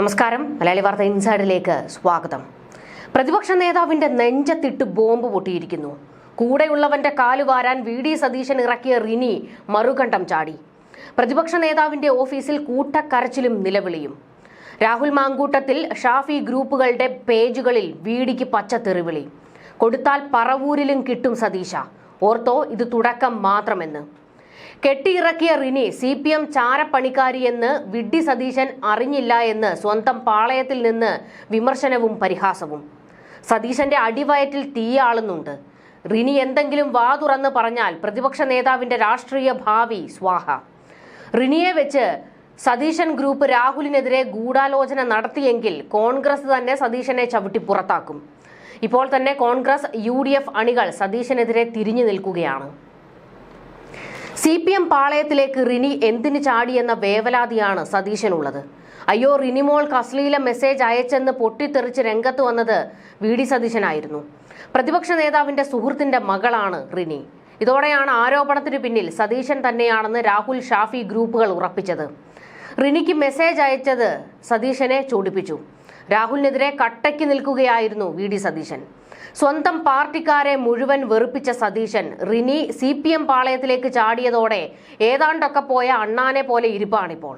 നമസ്കാരം. മലയാളി വാർത്ത ഇൻസൈഡിലേക്ക് സ്വാഗതം. പ്രതിപക്ഷ നേതാവിന്റെ നെഞ്ചത്തിട്ട് ബോംബ് പൊട്ടിയിരിക്കുന്നു. കൂടെയുള്ളവന്റെ കാലുവാരാൻ വി ഡി സതീശൻ ഇറക്കിയ റിനി മറുകണ്ഠം ചാടി. പ്രതിപക്ഷ നേതാവിന്റെ ഓഫീസിൽ കൂട്ടക്കരച്ചിലും നിലവിളിയും. രാഹുൽ മാങ്കൂട്ടത്തിൽ ഷാഫി ഗ്രൂപ്പുകളുടെ പേജുകളിൽ വീടിക്ക് പച്ച തെറിവിളി. കൊടുത്താൽ പറവൂരിലും കിട്ടും സതീശ. ഓർത്തോ ഇത് തുടക്കം മാത്രമെന്ന്. കെട്ടിയിറക്കിയ റിനി സി പി എം ചാരപ്പണിക്കാരിയെന്ന് വിഡ്ഢി സതീശൻ അറിഞ്ഞില്ല എന്ന് സ്വന്തം പാളയത്തിൽ നിന്ന് വിമർശനവും പരിഹാസവും. സതീശന്റെ അടിവയറ്റിൽ തീയാളുന്നുണ്ട് റിനി എന്തെങ്കിലും വാ തുറന്ന് പറഞ്ഞാൽ പ്രതിപക്ഷ നേതാവിന്റെ രാഷ്ട്രീയ ഭാവി സ്വാഹ. റിനിയെ വെച്ച് സതീശൻ ഗ്രൂപ്പ് രാഹുലിനെതിരെ ഗൂഢാലോചന നടത്തിയെങ്കിൽ കോൺഗ്രസ് തന്നെ സതീശനെ ചവിട്ടി പുറത്താക്കും. ഇപ്പോൾ തന്നെ കോൺഗ്രസ് യു അണികൾ സതീശനെതിരെ തിരിഞ്ഞു നിൽക്കുകയാണ്. സി പി എം പാളയത്തിലേക്ക് റിനി എന്തിന് ചാടിയെന്ന വേവലാതിയാണ് സതീശനുള്ളത്. അയ്യോ റിനിമോൾക്ക് അശ്ലീല മെസ്സേജ് അയച്ചെന്ന് പൊട്ടിത്തെറിച്ച് രംഗത്ത് വന്നത് വി ഡി സതീശനായിരുന്നു. പ്രതിപക്ഷ നേതാവിന്റെ സുഹൃത്തിന്റെ മകളാണ് റിനി. ഇതോടെയാണ് ആരോപണത്തിന് പിന്നിൽ സതീശൻ തന്നെയാണെന്ന് രാഹുൽ ഷാഫി ഗ്രൂപ്പുകൾ ഉറപ്പിച്ചത്. റിനിക്ക് മെസ്സേജ് അയച്ചത് സതീശനെ ചൂടിപ്പിച്ചു. രാഹുലിനെതിരെ കട്ടയ്ക്ക് നിൽക്കുകയായിരുന്നു വി ഡി സതീശൻ. സ്വന്തം പാർട്ടിക്കാരെ മുഴുവൻ വെറുപ്പിച്ച Satheesan. Rini C P M പാളയത്തിലേക്ക് ചാടിയതോടെ ഏതാണ്ടൊക്കെ പോയ അണ്ണാനെ പോലെ ഇരിപ്പാണിപ്പോൾ.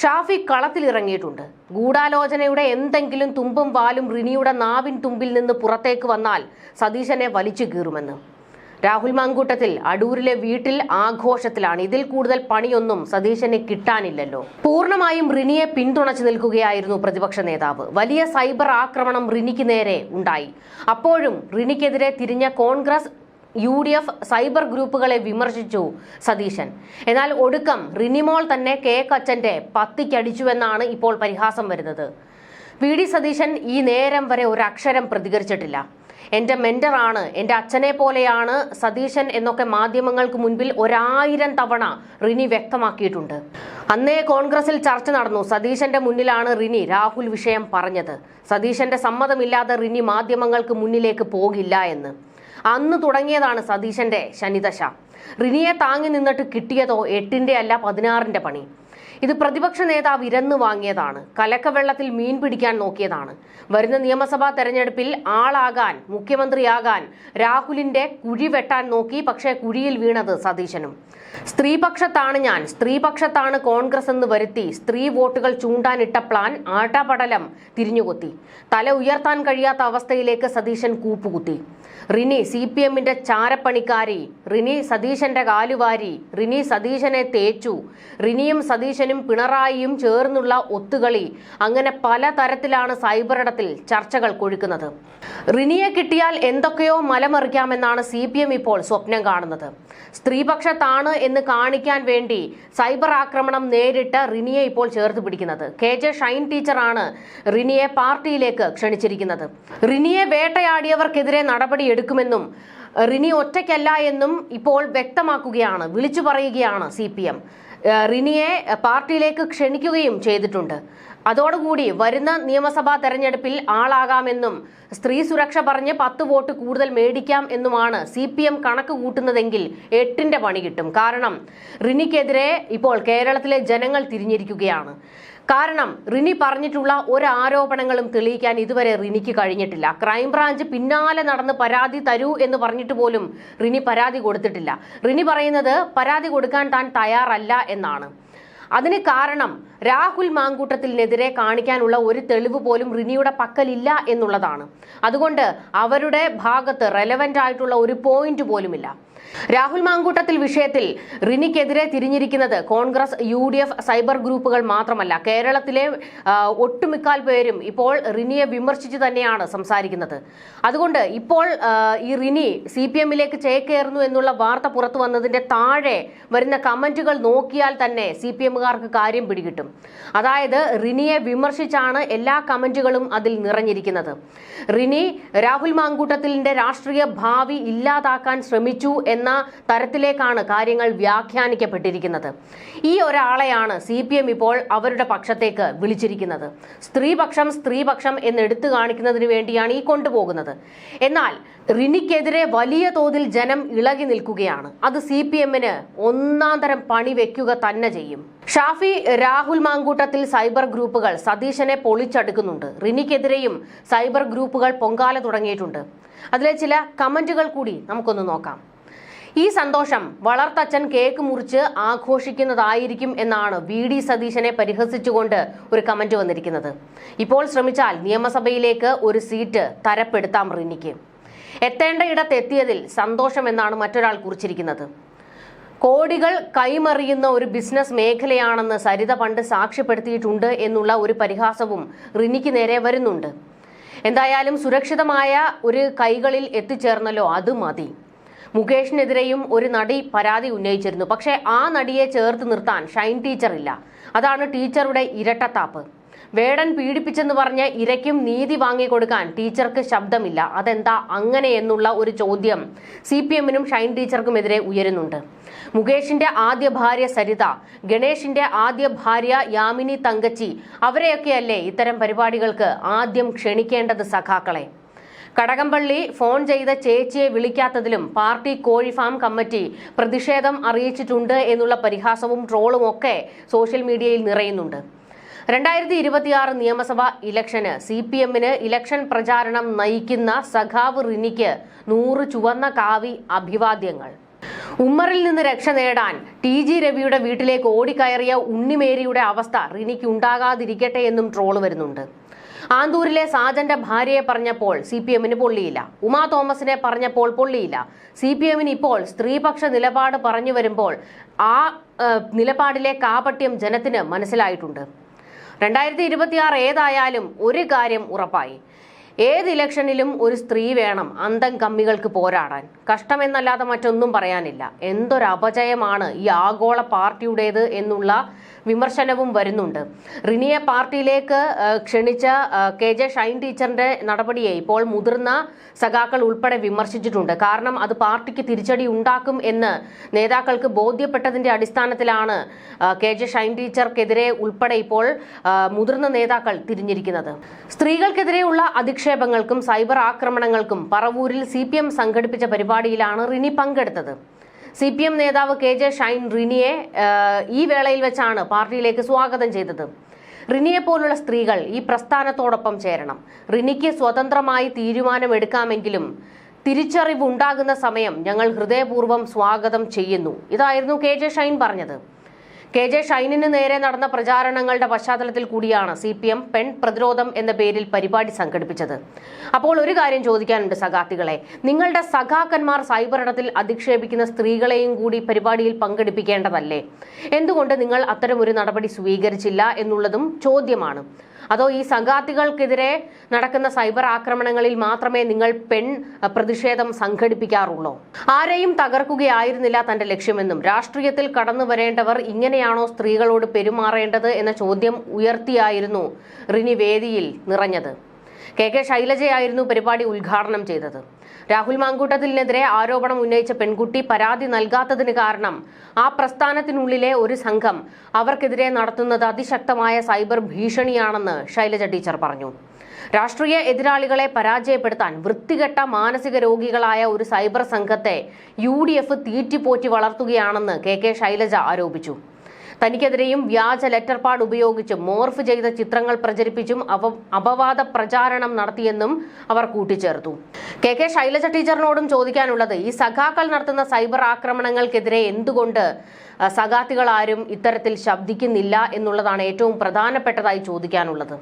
ഷാഫി കളത്തിലിറങ്ങിയിട്ടുണ്ട് ഗൂഢാലോചനയുടെ എന്തെങ്കിലും തുമ്പും വാലും റിനിയുടെ നാവിൻ തുമ്പിൽ നിന്ന് പുറത്തേക്ക് വന്നാൽ സതീശനെ വലിച്ചു കീറുമെന്ന്. രാഹുൽ മാങ്കൂട്ടത്തിൽ അടൂരിലെ വീട്ടിൽ ആഘോഷത്തിലാണ്. ഇതിൽ കൂടുതൽ പണിയൊന്നും സതീശന് കിട്ടാനില്ലല്ലോ. പൂർണമായും റിനിയെ പിന്തുണച്ചു നിൽക്കുകയായിരുന്നു പ്രതിപക്ഷ നേതാവ്. വലിയ സൈബർ ആക്രമണം റിനിക്ക് നേരെ ഉണ്ടായി. അപ്പോഴും റിനിക്കെതിരെ തിരിഞ്ഞ Congress U D F cyber ഗ്രൂപ്പുകളെ വിമർശിച്ചു സതീശൻ. എന്നാൽ ഒടുക്കം റിനിമോൾ തന്നെ കെ കച്ചന്റെ പത്തിക്കടിച്ചുവെന്നാണ് ഇപ്പോൾ പരിഹാസം വരുന്നത്. വി ഡി സതീശൻ ഈ നേരം വരെ ഒരു അക്ഷരം പ്രതികരിച്ചിട്ടില്ല. എന്റെ മെന്ററാണ് എന്റെ അച്ഛനെ പോലെയാണ് സതീശൻ എന്നൊക്കെ മാധ്യമങ്ങൾക്ക് മുൻപിൽ ഒരായിരം തവണ റിനി വ്യക്തമാക്കിയിട്ടുണ്ട്. അന്നേ കോൺഗ്രസിൽ ചർച്ച നടന്നു. സതീശന്റെ മുന്നിലാണ് റിനി രാഹുൽ വിഷയം പറഞ്ഞത്. സതീശന്റെ സമ്മതമില്ലാതെ റിനി മാധ്യമങ്ങൾക്ക് മുന്നിലേക്ക് പോകില്ല എന്ന്. അന്ന് തുടങ്ങിയതാണ് സതീശന്റെ ശനിദശ. റിനിയെ താങ്ങി നിന്നിട്ട് കിട്ടിയതോ എട്ടിന്റെ അല്ല പതിനാറിന്റെ പണി. ഇത് പ്രതിപക്ഷ നേതാവ് ഇരന്നു വാങ്ങിയതാണ്. കലക്കവെള്ളത്തിൽ മീൻ പിടിക്കാൻ നോക്കിയതാണ്. വരുന്ന നിയമസഭാ തെരഞ്ഞെടുപ്പിൽ ആളാകാൻ മുഖ്യമന്ത്രിയാകാൻ രാഹുലിന്റെ കുഴി വെട്ടാൻ നോക്കി പക്ഷേ കുഴിയിൽ വീണത് സതീശനും. സ്ത്രീപക്ഷത്താണ് ഞാൻ. സ്ത്രീപക്ഷത്താണ് കോൺഗ്രസ് എന്ന് വരുത്തി സ്ത്രീ വോട്ടുകൾ ചൂണ്ടാനിട്ട പ്ലാൻ ആട്ടാപടലം തിരിഞ്ഞുകൊത്തി. തല ഉയർത്താൻ കഴിയാത്ത അവസ്ഥയിലേക്ക് സതീശൻ കൂപ്പുകുത്തി. റിനി സി പി എമ്മിന്റെ ചാരപ്പണിക്കാരി. റിനി സതീശന്റെ കാലുവാരി. റിനി സതീശനെ തേച്ചു. റിനിയും സതീശനും പിണറായിയും ചേർന്നുള്ള ഒത്തുകളി. അങ്ങനെ പല തരത്തിലാണ് സൈബറിടത്തിൽ ചർച്ചകൾ കൊഴുക്കുന്നത്. റിനിയെ കിട്ടിയാൽ എന്തൊക്കെയോ മലമറിക്കാമെന്നാണ് സി പി എം ഇപ്പോൾ സ്വപ്നം കാണുന്നത്. സ്ത്രീപക്ഷത്താണ് എന്ന് കാണിക്കാൻ വേണ്ടി സൈബർ ആക്രമണം നേരിട്ട് റിനിയെ ഇപ്പോൾ ചേർത്ത് പിടിക്കുന്നത്. കെ ജെ ഷൈൻ ടീച്ചറാണ് റിനിയെ പാർട്ടിയിലേക്ക് ക്ഷണിച്ചിരിക്കുന്നത്. റിനിയെ വേട്ടയാടിയവർക്കെതിരെ നടപടിയെടുക്കുമെന്നും റിനി ഒറ്റയ്ക്കല്ല എന്നും ഇപ്പോൾ വ്യക്തമാക്കുകയാണ് വിളിച്ചു പറയുകയാണ് സി പി എം. റിനിയെ പാർട്ടിയിലേക്ക് ക്ഷണിക്കുകയും ചെയ്തിട്ടുണ്ട്. അതോടുകൂടി വരുന്ന നിയമസഭാ തെരഞ്ഞെടുപ്പിൽ ആളാകാമെന്നും സ്ത്രീ സുരക്ഷ പറഞ്ഞ് പത്ത് വോട്ട് കൂടുതൽ മേടിക്കാം എന്നുമാണ് സി പി എം കണക്ക് കൂട്ടുന്നതെങ്കിൽ എട്ടിന്റെ പണി കിട്ടും. കാരണം റിനിക്കെതിരെ ഇപ്പോൾ കേരളത്തിലെ ജനങ്ങൾ തിരിഞ്ഞിരിക്കുകയാണ്. കാരണം റിനി പറഞ്ഞിട്ടുള്ള ഒരു ആരോപണങ്ങളും തെളിയിക്കാൻ ഇതുവരെ റിനിക്ക് കഴിഞ്ഞിട്ടില്ല. ക്രൈംബ്രാഞ്ച് പിന്നാലെ നടന്ന് പരാതി തരൂ എന്ന് പറഞ്ഞിട്ട് പോലും റിനി പരാതി കൊടുത്തിട്ടില്ല. റിനി പറയുന്നത് പരാതി കൊടുക്കാൻ താൻ തയ്യാറല്ല എന്നാണ്. അതിന് കാരണം രാഹുൽ മാങ്കൂട്ടത്തിനെതിരെ കാണിക്കാനുള്ള ഒരു തെളിവ് പോലും റിനിയുടെ പക്കലില്ല എന്നുള്ളതാണ്. അതുകൊണ്ട് അവരുടെ ഭാഗത്ത് റെലവെന്റ് ആയിട്ടുള്ള ഒരു പോയിന്റ് പോലുമില്ല. രാഹുൽ മാങ്കൂട്ടത്തിൽ വിഷയത്തിൽ റിനിക്കെതിരെ തിരിഞ്ഞിരിക്കുന്നത് കോൺഗ്രസ് യു സൈബർ ഗ്രൂപ്പുകൾ മാത്രമല്ല. കേരളത്തിലെ ഒട്ടുമിക്കാൽ പേരും ഇപ്പോൾ റിനിയെ വിമർശിച്ച് തന്നെയാണ് സംസാരിക്കുന്നത്. അതുകൊണ്ട് ഇപ്പോൾ ഈ റിനി സി പി എമ്മിലേക്ക് ചേക്കേറുന്നു എന്നുള്ള വാർത്ത പുറത്തു വന്നതിന്റെ താഴെ വരുന്ന കമന്റുകൾ നോക്കിയാൽ തന്നെ സി പി എമ്മുകാർക്ക് കാര്യം പിടികിട്ടും. അതായത് റിനിയെ വിമർശിച്ചാണ് എല്ലാ കമന്റുകളും അതിൽ നിറഞ്ഞിരിക്കുന്നത്. റിനി രാഹുൽ മാങ്കൂട്ടത്തിലിന്റെ രാഷ്ട്രീയ ഭാവി ഇല്ലാതാക്കാൻ ശ്രമിച്ചു എന്ന തരത്തിലേക്കാണ് കാര്യങ്ങൾ വ്യാഖ്യാനിക്കപ്പെട്ടിരിക്കുന്നത്. ഈ ഒരാളെയാണ് സി പി എം ഇപ്പോൾ അവരുടെ പക്ഷത്തേക്ക് വിളിച്ചിരിക്കുന്നത്. സ്ത്രീപക്ഷം സ്ത്രീപക്ഷം എന്ന് എടുത്തു കാണിക്കുന്നതിന് വേണ്ടിയാണ് ഈ കൊണ്ടുപോകുന്നത്. എന്നാൽ റിനിക്കെതിരെ വലിയ തോതിൽ ജനം ഇളകി നിൽക്കുകയാണ്. അത് സി പി എമ്മിന് ഒന്നാം തരം പണി വെക്കുക തന്നെ ചെയ്യും. ഷാഫി രാഹുൽ മാങ്കൂട്ടത്തിൽ സൈബർ ഗ്രൂപ്പുകൾ സതീശനെ പൊളിച്ചടുക്കുന്നുണ്ട്. റിനിക്കെതിരെയും സൈബർ ഗ്രൂപ്പുകൾ പൊങ്കാല തുടങ്ങിയിട്ടുണ്ട്. അതിലെ ചില കമന്റുകൾ കൂടി നമുക്കൊന്ന് നോക്കാം. ഈ സന്തോഷം വളർത്തച്ഛൻ കേക്ക് മുറിച്ച് ആഘോഷിക്കുന്നതായിരിക്കും എന്നാണ് വി ഡി സതീശനെ പരിഹസിച്ചുകൊണ്ട് ഒരു കമന്റ് വന്നിരിക്കുന്നത്. ഇപ്പോൾ ശ്രമിച്ചാൽ നിയമസഭയിലേക്ക് ഒരു സീറ്റ് തരപ്പെടുത്താം റിനിക്ക് എത്തേണ്ട ഇടത്തെത്തിയതിൽ സന്തോഷം എന്നാണ് മറ്റൊരാൾ കുറിച്ചിരിക്കുന്നത്. കോടികൾ കൈമറിയുന്ന ഒരു ബിസിനസ് മേഖലയാണെന്ന് സരിത പണ്ട് സാക്ഷ്യപ്പെടുത്തിയിട്ടുണ്ട് എന്നുള്ള ഒരു പരിഹാസവും റിനിക്ക് നേരെ വരുന്നുണ്ട്. എന്തായാലും സുരക്ഷിതമായ ഒരു കൈകളിൽ എത്തിച്ചേർന്നല്ലോ അത് മതി. മുകേഷിനെതിരെയും ഒരു നടി പരാതി ഉന്നയിച്ചിരുന്നു. പക്ഷേ ആ നടിയെ ചേർത്ത് നിർത്താൻ ഷൈൻ ടീച്ചർ ഇല്ല. അതാണ് ടീച്ചറുടെ ഇരട്ടത്താപ്പ്. വേടൻ പീഡിപ്പിച്ചെന്ന് പറഞ്ഞ് ഇരയ്ക്കും നീതി വാങ്ങിക്കൊടുക്കാൻ ടീച്ചർക്ക് ശബ്ദമില്ല. അതെന്താ അങ്ങനെ എന്നുള്ള ഒരു ചോദ്യം സി പി എമ്മിനും ഷൈൻ ടീച്ചർക്കുമെതിരെ ഉയരുന്നുണ്ട്. മുകേഷിന്റെ ആദ്യ ഭാര്യ സരിത ഗണേഷിന്റെ ആദ്യ ഭാര്യ യാമിനി തങ്കച്ചി അവരെയൊക്കെയല്ലേ ഇത്തരം പരിപാടികൾക്ക് ആദ്യം ക്ഷണിക്കേണ്ടത് സഖാക്കളെ? കടകംപള്ളി ഫോൺ ചെയ്ത ചേച്ചിയെ വിളിക്കാത്തതിലും പാർട്ടി കോഴിഫാം കമ്മിറ്റി പ്രതിഷേധം അറിയിച്ചിട്ടുണ്ട് എന്നുള്ള പരിഹാസവും ട്രോളും ഒക്കെ സോഷ്യൽ മീഡിയയിൽ നിറയുന്നുണ്ട്. രണ്ടായിരത്തി ഇരുപത്തിയാറ് നിയമസഭാ ഇലക്ഷന് സി പി എമ്മിന് ഇലക്ഷൻ പ്രചാരണം നയിക്കുന്ന സഖാവ് റിനിക്ക് നൂറ് ചുവന്ന കാവി അഭിവാദ്യങ്ങൾ. ഉമ്മറിൽ നിന്ന് രക്ഷ നേടാൻ ടി ജി രവിയുടെ വീട്ടിലേക്ക് ഓടിക്കയറിയ ഉണ്ണിമേരിയുടെ അവസ്ഥ റിനിക്ക് ഉണ്ടാകാതിരിക്കട്ടെ എന്നും ട്രോൾ വരുന്നുണ്ട്. ആന്തൂരിലെ സാജന്റെ ഭാര്യയെ പറഞ്ഞപ്പോൾ സി പി എമ്മിന് പൊള്ളിയില്ല. ഉമാ തോമസിനെ പറഞ്ഞപ്പോൾ പൊള്ളിയില്ല. സി പി എമ്മിന് ഇപ്പോൾ സ്ത്രീപക്ഷ നിലപാട് പറഞ്ഞു വരുമ്പോൾ ആ നിലപാടിലെ കാപട്യം ജനത്തിന് മനസ്സിലായിട്ടുണ്ട്. രണ്ടായിരത്തി ഇരുപത്തിയാറ് ഏതായാലും ഒരു കാര്യം ഉറപ്പായി. ഏത് ഇലക്ഷനിലും ഒരു സ്ത്രീ വേണം അന്തം കമ്മികൾക്ക് പോരാടാൻ. കഷ്ടമെന്നല്ലാതെ മറ്റൊന്നും പറയാനില്ല. എന്തൊരപജയമാണ് ഈ ആഗോള പാർട്ടിയുടേത് എന്നുള്ള വിമർശനവും വരുന്നുണ്ട്. റിനിയെ പാർട്ടിയിലേക്ക് ക്ഷണിച്ച കെ ജെ ഷൈൻ ടീച്ചറിന്റെ നടപടിയെ ഇപ്പോൾ മുതിർന്ന സഖാക്കൾ ഉൾപ്പെടെ വിമർശിച്ചിട്ടുണ്ട്. കാരണം അത് പാർട്ടിക്ക് തിരിച്ചടി ഉണ്ടാക്കും എന്ന് നേതാക്കൾക്ക് ബോധ്യപ്പെട്ടതിന്റെ അടിസ്ഥാനത്തിലാണ് കെ ജെ ഷൈൻ ടീച്ചർക്കെതിരെ ഉൾപ്പെടെ ഇപ്പോൾ മുതിർന്ന നേതാക്കൾ തിരിഞ്ഞിരിക്കുന്നത്. സ്ത്രീകൾക്കെതിരെയുള്ള അധിക്ഷേപങ്ങൾക്കും സൈബർ ആക്രമണങ്ങൾക്കും പറവൂരിൽ സി സംഘടിപ്പിച്ച പരിപാടിയിലാണ് റിനി പങ്കെടുത്തത്. സി പി എം നേതാവ് കെ ജെ ഷൈൻ റിനിയെ ഈ വേളയിൽ വെച്ചാണ് പാർട്ടിയിലേക്ക് സ്വാഗതം ചെയ്തത്. റിനിയെ പോലുള്ള സ്ത്രീകൾ ഈ പ്രസ്ഥാനത്തോടൊപ്പം ചേരണം. റിനിക്ക് സ്വതന്ത്രമായി തീരുമാനമെടുക്കാമെങ്കിലും തിരിച്ചറിവ് ഉണ്ടാകുന്ന സമയം ഞങ്ങൾ ഹൃദയപൂർവം സ്വാഗതം ചെയ്യുന്നു. ഇതായിരുന്നു കെ ജെ ഷൈൻ പറഞ്ഞത്. കെ ജെ ഷൈനിന് നേരെ നടന്ന പ്രചാരണങ്ങളുടെ പശ്ചാത്തലത്തിൽ കൂടിയാണ് സി പി എം പെൺ പ്രതിരോധം എന്ന പേരിൽ പരിപാടി സംഘടിപ്പിച്ചത്. അപ്പോൾ ഒരു കാര്യം ചോദിക്കാനുണ്ട് സഖാത്തികളെ. നിങ്ങളുടെ സഖാക്കന്മാർ സൈബറിടത്തിൽ അധിക്ഷേപിക്കുന്ന സ്ത്രീകളെയും കൂടി പരിപാടിയിൽ പങ്കെടുപ്പിക്കേണ്ടതല്ലേ? എന്തുകൊണ്ട് നിങ്ങൾ അത്തരമൊരു നടപടി സ്വീകരിച്ചില്ല എന്നുള്ളതും ചോദ്യമാണ്. അതോ ഈ സംഘാത്തികൾക്കെതിരെ നടക്കുന്ന സൈബർ ആക്രമണങ്ങളിൽ മാത്രമേ നിങ്ങൾ പെൺ പ്രതിഷേധം സംഘടിപ്പിക്കാറുള്ളൂ? ആരെയും തകർക്കുകയായിരുന്നില്ല തന്റെ ലക്ഷ്യമെന്നും രാഷ്ട്രീയത്തിൽ കടന്നു വരേണ്ടവർ ഇങ്ങനെയാണോ സ്ത്രീകളോട് പെരുമാറേണ്ടത് എന്ന ചോദ്യം ഉയർത്തിയായിരുന്നു റിനി വേദിയിൽ നിറഞ്ഞത്. കെ കെ ശൈലജയായിരുന്നു പരിപാടി ഉദ്ഘാടനം ചെയ്തത്. രാഹുൽ മാങ്കൂട്ടത്തിനെതിരെ ആരോപണം ഉന്നയിച്ച പെൺകുട്ടി പരാതി നൽകാത്തതിന് കാരണം ആ പ്രസ്ഥാനത്തിനുള്ളിലെ ഒരു സംഘം അവർക്കെതിരെ നടത്തുന്നത് അതിശക്തമായ സൈബർ ഭീഷണിയാണെന്ന് ശൈലജ ടീച്ചർ പറഞ്ഞു. രാഷ്ട്രീയ എതിരാളികളെ പരാജയപ്പെടുത്താൻ വൃത്തികെട്ട മാനസിക രോഗികളായ ഒരു സൈബർ സംഘത്തെ യു ഡി എഫ് തീറ്റിപ്പോറ്റി വളർത്തുകയാണെന്ന് കെ കെ ശൈലജ ആരോപിച്ചു. തനിക്കെതിരെയും വ്യാജ ലെറ്റർ പാഡ് ഉപയോഗിച്ചും മോർഫ് ചെയ്ത ചിത്രങ്ങൾ പ്രചരിപ്പിച്ചും അപവാദ പ്രചാരണം നടത്തിയെന്നും അവർ കൂട്ടിച്ചേർത്തു. കെ കെ ശൈലജ ടീച്ചറിനോടും ചോദിക്കാനുള്ളത് ഈ സഖാക്കൾ നടത്തുന്ന സൈബർ ആക്രമണങ്ങൾക്കെതിരെ എന്തുകൊണ്ട് സഖാത്തികൾ ആരും ഇത്തരത്തിൽ ശബ്ദിക്കുന്നില്ല എന്നുള്ളതാണ് ഏറ്റവും പ്രധാനപ്പെട്ടതായി ചോദിക്കാനുള്ളത്.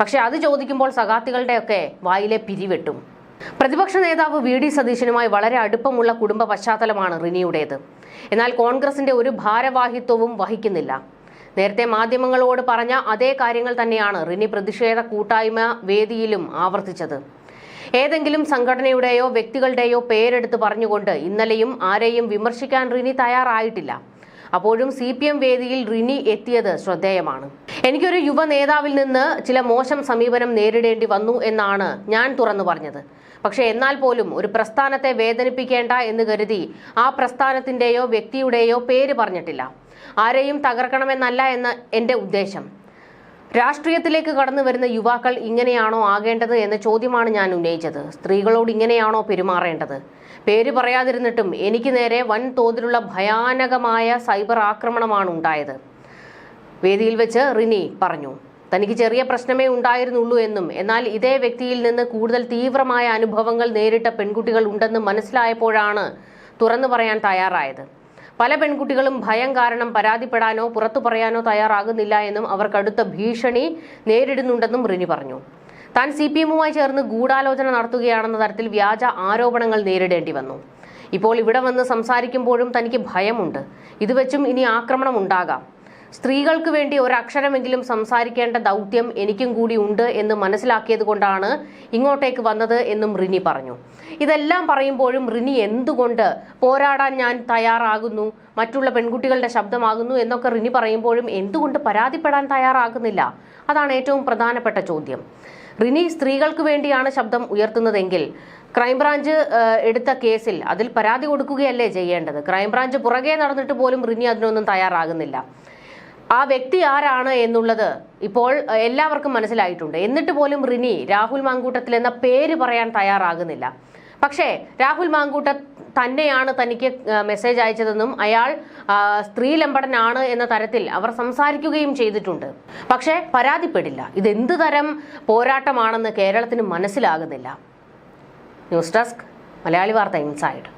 പക്ഷെ അത് ചോദിക്കുമ്പോൾ സഖാത്തികളുടെയൊക്കെ വായിലെ പിരിവെട്ടും. പ്രതിപക്ഷ നേതാവ് വി ഡി സതീശനുമായി വളരെ അടുപ്പമുള്ള കുടുംബ പശ്ചാത്തലമാണ് റിനിയുടേത്. എന്നാൽ കോൺഗ്രസിന്റെ ഒരു ഭാരവാഹിത്വവും വഹിക്കുന്നില്ല. നേരത്തെ മാധ്യമങ്ങളോട് പറഞ്ഞ അതേ കാര്യങ്ങൾ തന്നെയാണ് റിനി പ്രതിഷേധ കൂട്ടായ്മ വേദിയിലും ആവർത്തിച്ചത്. ഏതെങ്കിലും സംഘടനയുടെയോ വ്യക്തികളുടെയോ പേരെടുത്ത് പറഞ്ഞുകൊണ്ട് ഇന്നലെയും ആരെയും വിമർശിക്കാൻ റിനി തയ്യാറായിട്ടില്ല. അപ്പോഴും സി പി എം വേദിയിൽ റിനി എത്തിയത് ശ്രദ്ധേയമാണ്. എനിക്കൊരു യുവ നേതാവിൽ നിന്ന് ചില മോശം സമീപനം നേരിടേണ്ടി വന്നു എന്നാണ് ഞാൻ തുറന്നു പറഞ്ഞത്. പക്ഷേ എന്നാൽ പോലും ഒരു പ്രസ്ഥാനത്തെ വേദനിപ്പിക്കേണ്ട എന്ന് കരുതി ആ പ്രസ്ഥാനത്തിന്റെയോ വ്യക്തിയുടെയോ പേര് പറഞ്ഞിട്ടില്ല. ആരെയും തകർക്കണമെന്നല്ല എന്ന് എന്റെ ഉദ്ദേശം. രാഷ്ട്രീയത്തിലേക്ക് കടന്നു വരുന്ന യുവാക്കൾ ഇങ്ങനെയാണോ ആകേണ്ടത് എന്ന ചോദ്യമാണ് ഞാൻ ഉന്നയിച്ചത്. സ്ത്രീകളോട് ഇങ്ങനെയാണോ പെരുമാറേണ്ടത്? പേര് പറയാതിരുന്നിട്ടും എനിക്ക് നേരെ വൻ തോതിലുള്ള ഭയാനകമായ സൈബർ ആക്രമണമാണ് ഉണ്ടായത്. വേദിയിൽ വെച്ച് റിനി പറഞ്ഞു. തനിക്ക് ചെറിയ പ്രശ്നമേ ഉണ്ടായിരുന്നുള്ളൂ എന്നും. എന്നാൽ ഇതേ വ്യക്തിയിൽ നിന്ന് കൂടുതൽ തീവ്രമായ അനുഭവങ്ങൾ നേരിട്ട പെൺകുട്ടികൾ ഉണ്ടെന്നും മനസ്സിലായപ്പോഴാണ് തുറന്നു പറയാൻ തയ്യാറായത്. പല പെൺകുട്ടികളും ഭയം കാരണം പരാതിപ്പെടാനോ പുറത്തു പറയാനോ തയ്യാറാകുന്നില്ല എന്നും അവർ കടുത്ത ഭീഷണി നേരിടുന്നുണ്ടെന്നും റിനി പറഞ്ഞു. താൻ സി പി എമ്മുമായി ചേർന്ന് ഗൂഢാലോചന നടത്തുകയാണെന്ന തരത്തിൽ വ്യാജ ആരോപണങ്ങൾ നേരിടേണ്ടി വന്നു. ഇപ്പോൾ ഇവിടെ വന്ന് സംസാരിക്കുമ്പോഴും തനിക്ക് ഭയമുണ്ട്. ഇതുവച്ചും ഇനി ആക്രമണം ഉണ്ടാകാം. സ്ത്രീകൾക്ക് വേണ്ടി ഒരക്ഷരമെങ്കിലും സംസാരിക്കേണ്ട ദൗത്യം എനിക്കും കൂടി ഉണ്ട് എന്ന് മനസ്സിലാക്കിയത് കൊണ്ടാണ് ഇങ്ങോട്ടേക്ക് വന്നത് എന്നും റിനി പറഞ്ഞു. ഇതെല്ലാം പറയുമ്പോഴും റിനി എന്തുകൊണ്ട് പോരാടാൻ ഞാൻ തയ്യാറാകുന്നു? മറ്റുള്ള പെൺകുട്ടികളുടെ ശബ്ദമാകുന്നു എന്നൊക്കെ റിനി പറയുമ്പോഴും എന്തുകൊണ്ട് പരാതിപ്പെടാൻ തയ്യാറാകുന്നില്ല? അതാണ് ഏറ്റവും പ്രധാനപ്പെട്ട ചോദ്യം. റിനി സ്ത്രീകൾക്ക് വേണ്ടിയാണ് ശബ്ദം ഉയർത്തുന്നതെങ്കിൽ ക്രൈംബ്രാഞ്ച് എടുത്ത കേസിൽ അതിൽ പരാതി കൊടുക്കുകയല്ലേ ചെയ്യേണ്ടത്? ക്രൈംബ്രാഞ്ച് പുറകെ നടന്നിട്ട് പോലും റിനി അതിനൊന്നും തയ്യാറാകുന്നില്ല. ആ വ്യക്തി ആരാണ് എന്നുള്ളത് ഇപ്പോൾ എല്ലാവർക്കും മനസ്സിലായിട്ടുണ്ട്. എന്നിട്ട് പോലും റിനി രാഹുൽ മാങ്കൂട്ടത്തിൽ എന്ന പേര് പറയാൻ തയ്യാറാകുന്നില്ല. പക്ഷേ രാഹുൽ മാങ്കൂട്ട തന്നെയാണ് തനിക്ക് മെസ്സേജ് അയച്ചതെന്നും അയാൾ സ്ത്രീ ലംബടനാണ് എന്ന തരത്തിൽ അവർ സംസാരിക്കുകയും ചെയ്തിട്ടുണ്ട്. പക്ഷേ പരാതിപ്പെടില്ല. ഇതെന്ത് തരം പോരാട്ടമാണെന്ന് കേരളത്തിന് മനസ്സിലാകുന്നില്ല. ന്യൂസ് ഡെസ്ക് മലയാളി വാർത്ത ഇൻസൈഡ്.